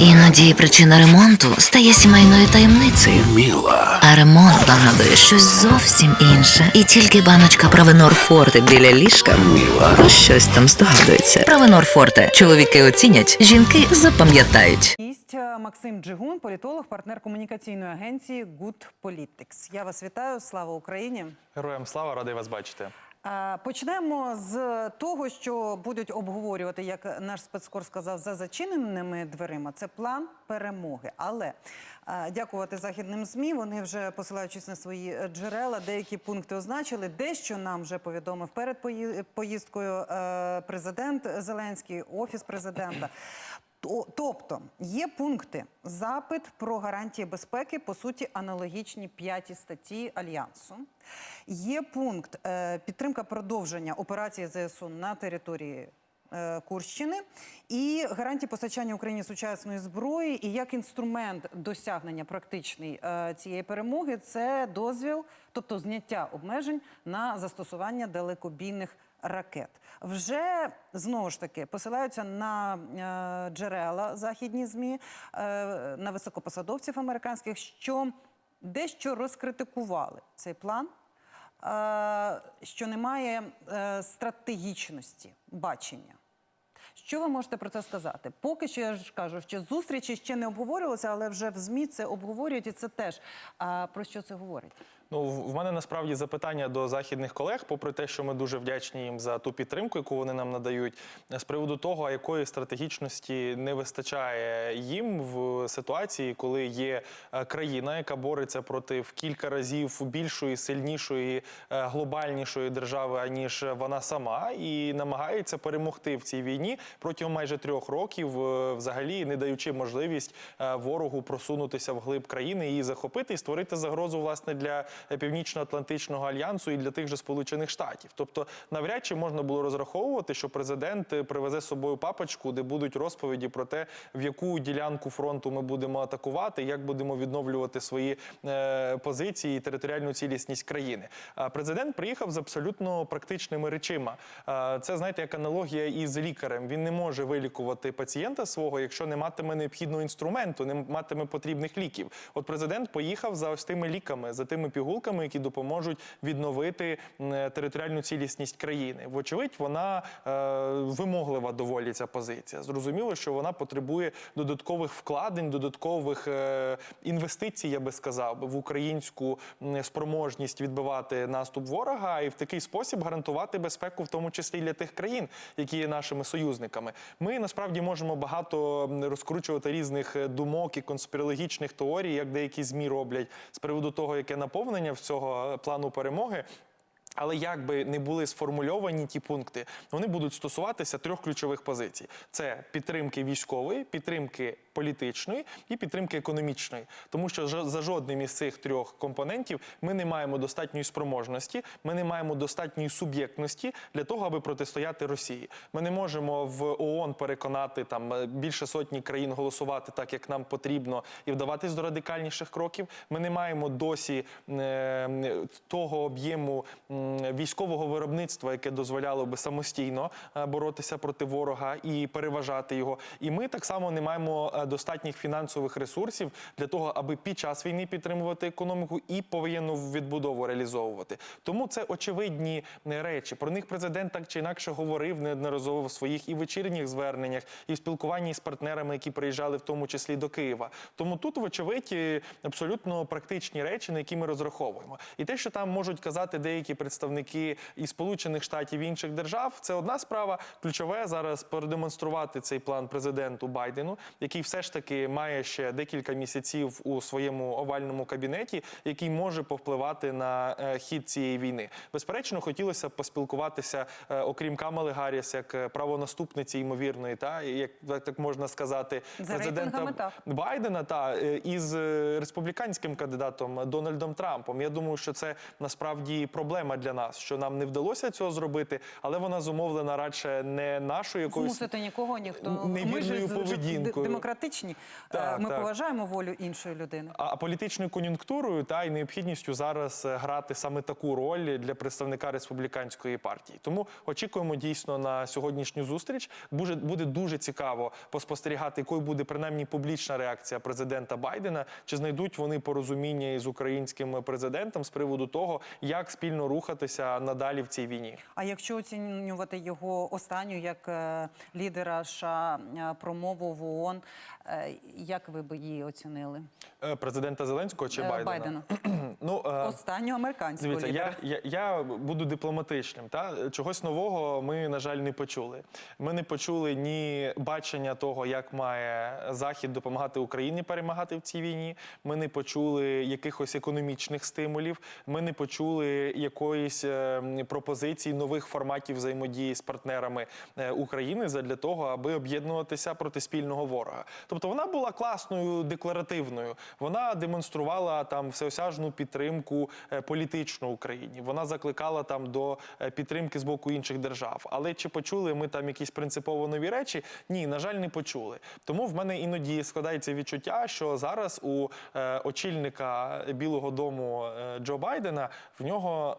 Іноді причина ремонту стає сімейною таємницею. Міла. А ремонт нагадує щось зовсім інше. І тільки баночка Правенор Форте біля ліжка Міла. про щось там здогадується. Правенор Форте. Чоловіки оцінять, жінки запам'ятають. Гість е, Максим Джигун, політолог, партнер комунікаційної агенції Good Politics. Я вас вітаю. Слава Україні. Героям слава, радий вас бачити. Почнемо з того, що будуть обговорювати, як наш спецкор сказав, за зачиненими дверима. Це план перемоги. Але дякувати західним змі. Вони вже посилаючись на свої джерела, деякі пункти означили. Дещо нам вже повідомив перед пої- поїздкою е, президент Зеленський, офіс президента. То- Тобто є пункти запит про гарантії безпеки, по суті, аналогічні п'ятій статті альянсу. Є пункт е, підтримка продовження операції ЗСУ на території. е, Курщини і гарантії постачання Україні сучасної зброї, і як інструмент досягнення практичний е, цієї перемоги це дозвіл, тобто зняття обмежень на застосування далекобійних ракет. Вже знову ж таки посилаються на е, джерела західні змі, е, на високопосадовців американських, що дещо розкритикували цей план. е, Що немає е, стратегічності бачення. Що ви можете про це сказати? Поки що я ж кажу, що зустрічі ще не обговорювалися, але вже в ЗМІ це обговорюють, і це теж а, про що це говорить? Ну, в мене насправді запитання до західних колег, попри те, що ми дуже вдячні їм за ту підтримку, яку вони нам надають, з приводу того, якої стратегічності не вистачає їм в ситуації, коли є е, країна, яка бореться проти в кілька разів більшої, сильнішої, е, глобальнішої держави, аніж вона сама, і намагається перемогти в цій війні протягом майже трьох років, е, взагалі не даючи можливість е, ворогу просунутися вглиб країни, її захопити і створити загрозу власне для Північно-Атлантичного альянсу і для тих же Сполучених Штатів. Тобто, навряд чи можна було розраховувати, що президент е, привезе з собою папочку, де будуть розповіді про те, в яку ділянку фронту ми будемо атакувати, як будемо відновлювати свої позиції і територіальну цілісність країни. А президент приїхав з абсолютно практичними речима. Це знаєте, як аналогія із лікарем. Він не може вилікувати пацієнта свого, якщо не матиме необхідного інструменту, не матиме потрібних ліків. От президент поїхав за ось тими ліками, за тими пігулками, які допоможуть відновити е, територіальну цілісність країни. Вочевидь, вона е, вимоглива доволі ця позиція. Зрозуміло, що вона потребує додаткових вкладень, додаткових е, інвестицій, я би сказав, в українську спроможність відбивати наступ ворога і в такий спосіб гарантувати безпеку, в тому числі для тих країн, які є нашими союзниками. Ми насправді можемо багато розкручувати різних е, думок і конспірологічних теорій, як деякі змі роблять з приводу того, яке наповнення в цього е, плану перемоги. Але як би не були сформульовані ті пункти, вони будуть стосуватися трьох ключових позицій: це підтримки військової, підтримки політичної і підтримки економічної. Тому що за жодним із цих трьох компонентів ми не маємо достатньої спроможності, ми не маємо достатньої суб'єктності для того, аби протистояти Росії. Ми не можемо в ООН переконати там е, більше сотні країн голосувати так, як нам потрібно, і вдаватись до радикальніших кроків. Ми не маємо досі е, того об'єму м, військового виробництва, яке дозволяло би самостійно е, боротися проти ворога і переважати його. І ми так само не маємо е, достатніх фінансових ресурсів для того, аби під час війни підтримувати економіку і повоєнну відбудову реалізовувати. Тому це очевидні е, речі. Про них президент так чи інакше говорив неодноразово в своїх і вечірніх зверненнях, і в спілкуванні з партнерами, які приїжджали в тому числі до Києва. Тому тут, вочевидь, е, абсолютно практичні речі, на які ми розраховуємо. І те, що там можуть казати деякі представники і Сполучених Штатів і інших держав, це одна справа. Ключове зараз продемонструвати цей план президенту Байдену, який все ж таки має ще декілька місяців у своєму овальному кабінеті, який може повпливати на е, хід цієї війни. Безперечно, хотілося б поспілкуватися, е, окрім Камали Гарріс, як е, правонаступниці ймовірної, та як так, можна сказати, За так. Байдена та із республіканським кандидатом Дональдом Трампом. Я думаю, що це насправді проблема для нас, що нам не вдалося цього зробити, але вона зумовлена радше не нашою якоюсь Змусити нікого, ніхто невірною Ми поведінкою. демократ... демократичні. Так, Е, Ми так. поважаємо волю іншої людини. А політичною кон'юнктурою та й необхідністю зараз е, грати саме таку роль для представника республіканської партії. Тому очікуємо дійсно на сьогоднішню зустріч. Буде, буде дуже цікаво поспостерігати, якою буде принаймні публічна реакція президента Байдена. Чи знайдуть вони порозуміння із українським президентом з приводу того, як спільно рухатися надалі в цій війні. А якщо оцінювати його останню як е, лідера США промову в ООН, як ви б її оцінили? Е, Президента Зеленського чи Е, Байдена? Байдена. Ну, е, Останню американську Дивіться, лідера. я, я, я буду дипломатичним. Та чогось нового ми, на жаль, не почули. Ми не почули ні бачення того, як має Захід допомагати Україні перемагати в цій війні. Ми не почули якихось економічних стимулів. Ми не почули якоїсь е, пропозиції нових форматів взаємодії з партнерами е, України задля того, аби об'єднуватися проти спільного ворога. Тобто вона була класною декларативною. Вона демонструвала там всеосяжну підтримку е, політичну Україні. Вона закликала там до е, підтримки з боку інших держав. Але чи почули ми там якісь принципово нові речі? Ні, на жаль, не почули. Тому в мене іноді складається відчуття, що зараз у е, очільника Білого Дому Джо Байдена в нього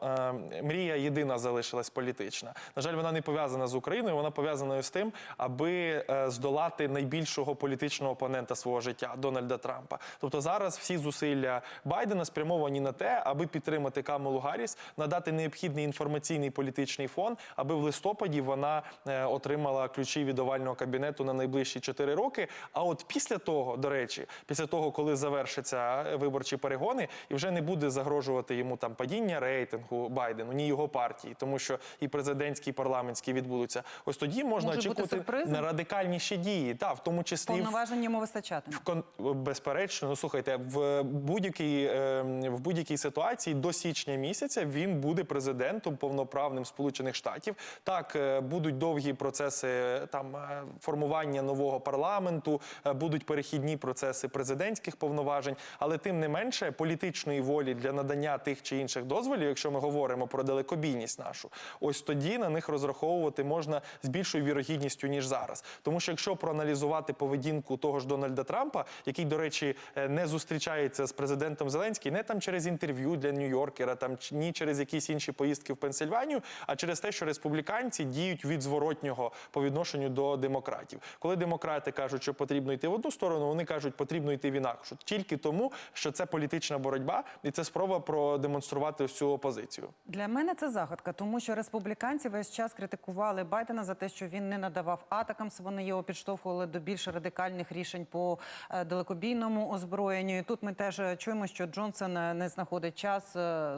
мрія єдина залишилась політична. На жаль, вона не пов'язана з Україною, вона пов'язана з тим, аби здолати найбільшого політичного опонента свого життя Дональда Трампа. Тобто зараз всі зусилля Байдена спрямовані на те, аби підтримати Камалу Гарріс, надати необхідний інформаційний політичний фон, аби в листопаді вона е, отримала ключі від овального кабінету на найближчі 4 роки. А от після того, до речі, після того, коли завершаться е, виборчі перегони, і вже не буде загрожувати йому там падіння рейтингу Байдену, ні його партії, тому що і президентські, і парламентські відбудуться. Ось тоді можна Може очікувати на радикальніші дії, та в тому числі в Повноважень йому вистачатиме. Безперечно, ну слухайте, в будь-якій е, в будь-якій ситуації до січня місяця він буде президентом повноправним Сполучених Штатів. Так е, будуть довгі процеси е, там е, формування нового парламенту, будуть перехідні процеси президентських повноважень, але тим не менше політичної волі для надання тих чи інших дозволів, якщо ми говоримо про далекобійність нашу, ось тоді на них розраховувати можна з більшою вірогідністю ніж зараз. Тому що якщо проаналізувати поведінку того ж Дональда Трампа, який, до речі, е, не зустрічається з президентом Зеленським, не там через інтерв'ю для Нью-Йоркера, там ні через якісь інші поїздки в Пенсильванію, а через те, що республіканці діють від зворотнього по відношенню до демократів. Коли демократи кажуть, що потрібно йти в одну сторону, вони кажуть, потрібно йти в інакшу. Тільки тому, що це політична боротьба, і це спроба продемонструвати цю опозицію. Для мене це загадка, тому що республіканці весь час критикували Байдена за те, що він не надавав атакам. Вони його підштовхували до більш радикальних рішень по е, далекобійному озброєнню. І тут ми теж е, чуємо, що Джонсон е, не знаходить час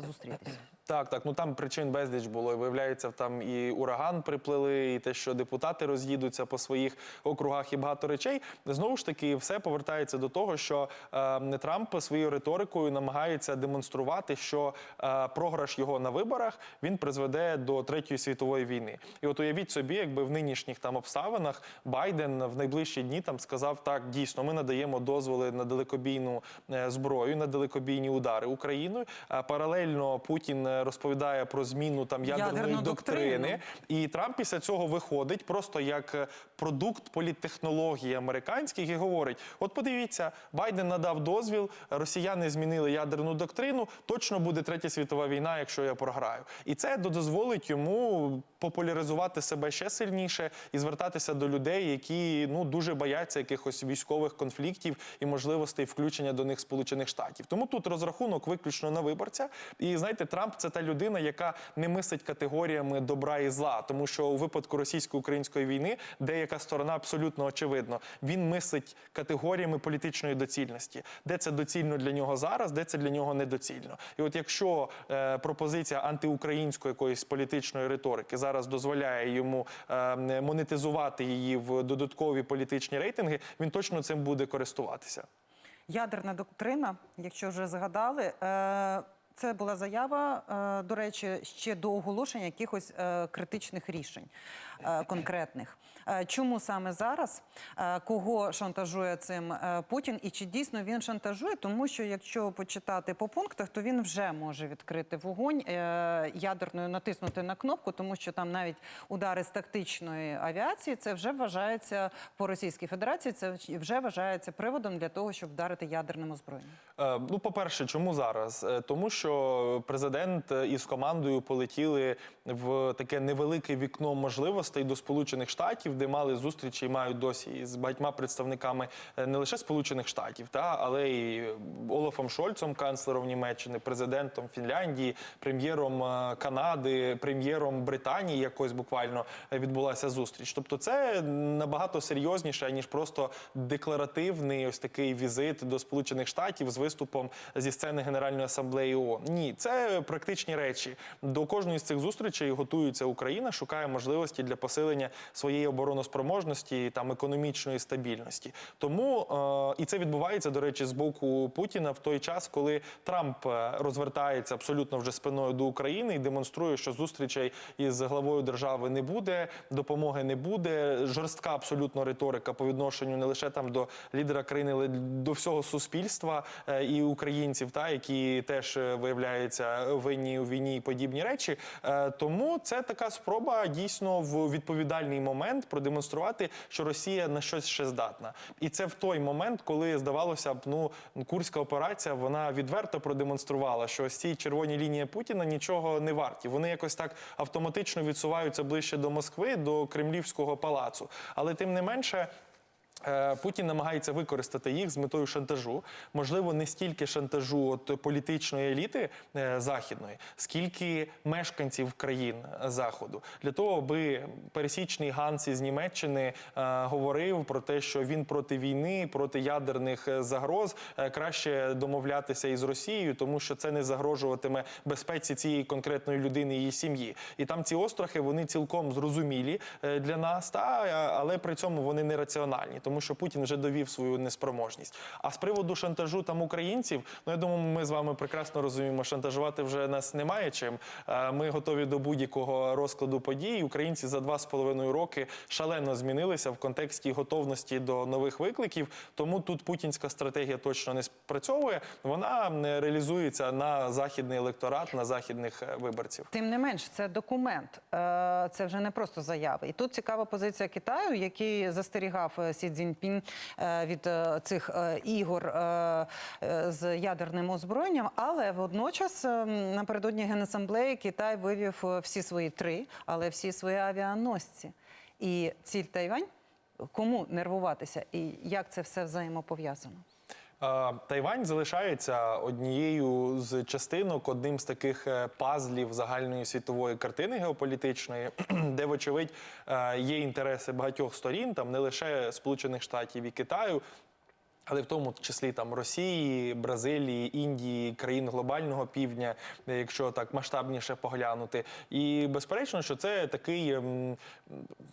зустрітися. Так, так. Ну там причин безліч було. Виявляється, там і ураган приплили, і те, що депутати роз'їдуться по своїх округах, і багато речей. Знову ж таки, все повертається до того, що е, Трамп своєю риторикою намагається демонструвати, що е, програш його на виборах він призведе до третьої світової війни. І от уявіть собі, якби в нинішніх там обставинах Байден в найближчі дні там сказав: так, дійсно, ми надаємо дозволи на далекобійну е, зброю, на далекобійні удари Україною. А паралельно Путін е, розповідає про зміну там ядерної Ядерну доктрини. доктрину. І Трамп після цього виходить просто як е, продукт політтехнології американських і говорить: от подивіться, Байден надав дозвіл, росіяни змінили ядерну доктрину. Точно буде третя світова війна, якщо я програю. І це дозволить йому популяризувати себе ще сильніше і звертатися до людей, які ну дуже бояться якихось військових конфліктів і можливостей включення до них Сполучених Штатів. Тому тут розрахунок виключно на виборця. І знаєте, Трамп це та людина, яка не мислить категоріями добра і зла, тому що у випадку російсько-української війни деяка сторона абсолютно очевидно. Він мислить категоріями політичної доцільності, де це доцільно для нього зараз, де це для нього недоцільно. І от якщо е, пропозиція антиукраїнської якоїсь політичної риторики зараз дозволяє йому е, монетизувати її в додаткові політичні рейтинги, він точно цим буде користуватися. Ядерна доктрина, якщо вже згадали. е, Це була заява, е, до речі, ще до оголошення якихось е, критичних рішень е, конкретних. Е, Чому саме зараз? Е, Кого шантажує цим е, Путін? І чи дійсно він шантажує? Тому що якщо почитати по пунктах, то він вже може відкрити вогонь ядерною, натиснути на кнопку, тому що там навіть удари з тактичної авіації це вже вважається по Російській Федерації. Це вже вважається приводом для того, щоб вдарити ядерним озброєнням. Ну, по-перше, чому зараз? Тому що президент із командою полетіли в таке невелике вікно можливостей до Сполучених Штатів, де мали зустрічі і мають досі з багатьма представниками е, не лише Сполучених Штатів, та але й Олафом Шольцом, канцлером Німеччини, президентом Фінляндії, прем'єром е, Канади, прем'єром Британії. Якось буквально е, відбулася зустріч. Тобто, це набагато серйозніше ніж просто декларативний ось такий візит до Сполучених Штатів з виступом зі сцени Генеральної асамблеї ООН. Ні, це практичні речі. До кожної з цих зустрічей готується Україна, шукає можливості для посилення своєї обороноспроможності там економічної стабільності. Тому е, і це відбувається, до речі, з боку Путіна в той час, коли Трамп е, розвертається абсолютно вже спиною до України і демонструє, що зустрічей із главою держави не буде, допомоги не буде. Жорстка абсолютно риторика по відношенню не лише там до лідера країни, але до всього суспільства е, і українців, та які теж виявляються винні у війні і подібні речі. Тому це така спроба дійсно в відповідальний момент продемонструвати, що Росія на щось ще здатна, і це в той момент, коли здавалося б, ну курська операція вона відверто продемонструвала, що ось ці червоні лінії Путіна нічого не варті. Вони якось так автоматично відсуваються ближче до Москви, до Кремлівського палацу. Але тим не менше. Е, Путін намагається використати їх з метою шантажу. Можливо, не стільки шантажу от політичної еліти е, західної, скільки мешканців країн заходу, для того, аби пересічний Ганс із Німеччини е, говорив про те, що він проти війни, проти ядерних загроз краще домовлятися із Росією, тому що це не загрожуватиме безпеці цієї конкретної людини і її сім'ї. І там ці острахи вони цілком зрозумілі для нас, та але при цьому вони не раціональні, тому що Путін вже довів свою неспроможність. А з приводу шантажу там українців, ну я думаю, ми з вами прекрасно розуміємо, шантажувати вже нас немає чим. Е, Ми готові до будь-якого розкладу подій. Українці за два з половиною роки шалено змінилися в контексті готовності до нових викликів. Тому тут путінська стратегія точно не спрацьовує. Вона е, реалізується на західний електорат, на західних е, виборців. Тим не менш, це документ, Е, це вже не просто заяви. І тут цікава позиція Китаю, який застерігав Сі Цзіньпін е, від е, цих е, ігор з ядерним озброєнням. Але водночас е, напередодні генасамблеї Китай вивів всі свої три, але всі свої авіаносці. І ціль Тайвань. Кому нервуватися і як це все взаємопов'язано? Тайвань залишається однією з частинок, одним з таких е, пазлів загальної світової картини геополітичної, де, вочевидь, е, є інтереси багатьох сторін, там не лише Сполучених Штатів і Китаю. Але в тому числі там Росії, Бразилії, Індії, країн глобального півдня, якщо так масштабніше поглянути, і безперечно, що це такий, ем,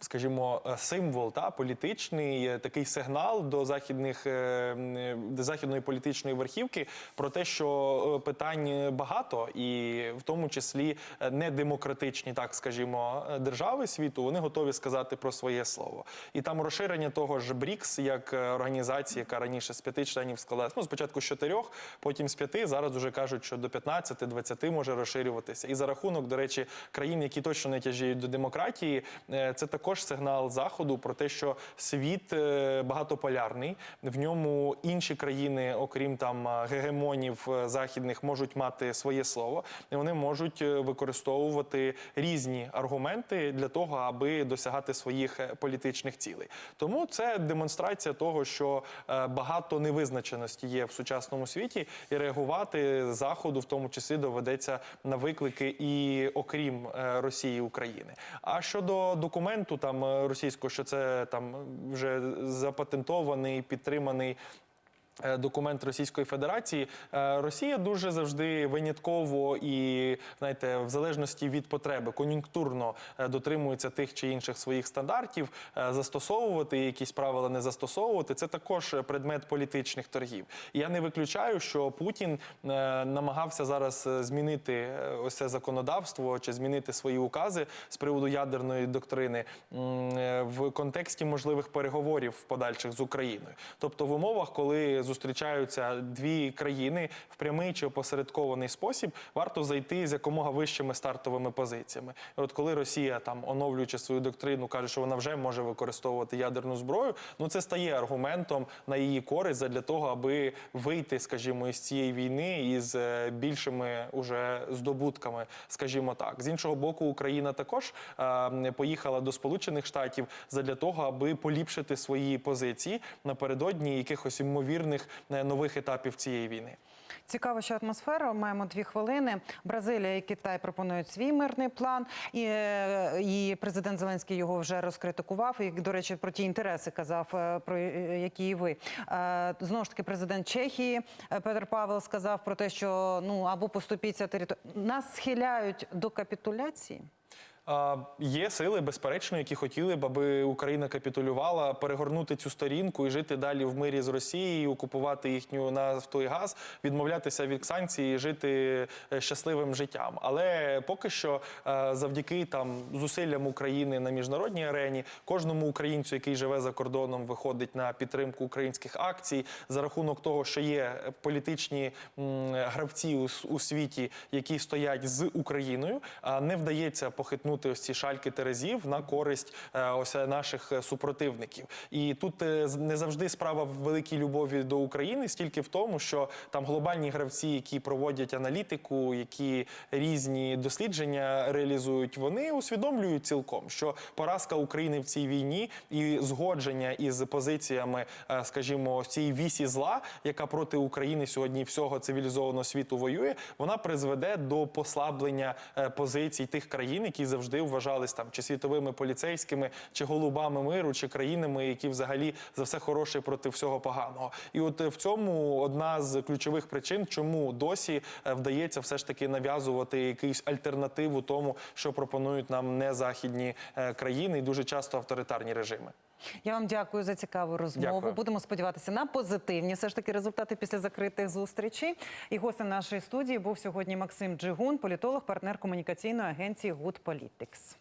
скажімо, е, символ та політичний, е, такий сигнал до західних е, до західної політичної верхівки про те, що питань багато, і в тому числі недемократичні, так скажімо, держави світу, вони готові сказати про своє слово. І там розширення того ж БРІКС як організації, яка раніше з п'яти членів складалась, ну спочатку з чотирьох, потім з п'яти. Зараз вже кажуть, що до 15-20 може розширюватися. І за рахунок, до речі, країн, які точно не тяжіють до демократії, е, це також сигнал заходу про те, що світ е, багатополярний. В ньому інші країни, окрім там е, гегемонів західних, можуть мати своє слово, і вони можуть використовувати різні аргументи для того, аби досягати своїх політичних цілей. Тому це демонстрація того, що е, багато невизначеності є в сучасному світі, і реагувати заходу, в тому числі, доведеться на виклики і окрім Росії Росії України. А щодо документу там е, російського, що це там вже запатентований, підтриманий е, Документ Російської Федерації Е, Росія дуже завжди винятково і знаєте, в залежності від потреби кон'юнктурно е, дотримується тих чи інших своїх стандартів, Е, застосовувати якісь правила не застосовувати. Це також предмет політичних торгів. Я не виключаю, що Путін е, намагався зараз е, змінити е, ось це законодавство чи змінити свої укази з приводу ядерної доктрини е, в контексті можливих переговорів подальших з Україною. Тобто в умовах, коли зустрічаються дві країни в прямий чи опосередкований спосіб, варто зайти з якомога вищими стартовими позиціями. І от коли Росія там оновлюючи свою доктрину, каже, що вона вже може використовувати ядерну зброю, ну це стає аргументом на її користь для того, аби вийти, скажімо, із цієї війни із е, більшими уже здобутками, скажімо так. З іншого боку, Україна також е, поїхала до Сполучених Штатів задля того, аби поліпшити свої позиції напередодні якихось ймовірних е, нових етапів цієї війни. Цікава ще атмосфера. Маємо дві хвилини. Бразилія і Китай пропонують свій мирний план, і, е, і президент Зеленський його вже розкритикував. І, до речі, про ті інтереси казав, е, про які і ви. Знову ж таки, президент Чехії Петр Павел сказав про те, що ну або поступіться територія. Нас схиляють до капітуляції. Є сили, безперечно, які хотіли б, аби Україна капітулювала, перегорнути цю сторінку і жити далі в мирі з Росією, окупувати їхню нафту і газ, відмовлятися від санкцій, і жити е, щасливим життям. Але поки що, е, завдяки там зусиллям України на міжнародній арені, кожному українцю, який живе за кордоном, виходить на підтримку українських акцій за рахунок того, що є політичні гравці у, у світі, які стоять з Україною, а не вдається похитнути ось ці шальки терезів на користь е, ось наших е, супротивників. І тут е, не завжди справа в великій любові до України, стільки в тому, що там глобальні гравці, які проводять аналітику, які різні дослідження реалізують, вони усвідомлюють цілком, що поразка України в цій війні і згодження із позиціями, е, скажімо, цієї вісі зла, яка проти України сьогодні всього цивілізованого світу воює, вона призведе до послаблення е, позицій тих країн, які завжди вважались там чи світовими поліцейськими, чи голубами миру, чи країнами, які взагалі за все хороше проти всього поганого. І от е, в цьому одна з ключових причин, чому досі е, вдається все ж таки нав'язувати якусь альтернативу тому, що пропонують нам незахідні західні країни, і дуже часто авторитарні режими. Я вам дякую за цікаву розмову. Дякую. Будемо сподіватися на позитивні все ж таки результати після закритих зустрічей. І гостем нашої студії був сьогодні Максим Джигун, політолог, партнер комунікаційної агенції Good Politics.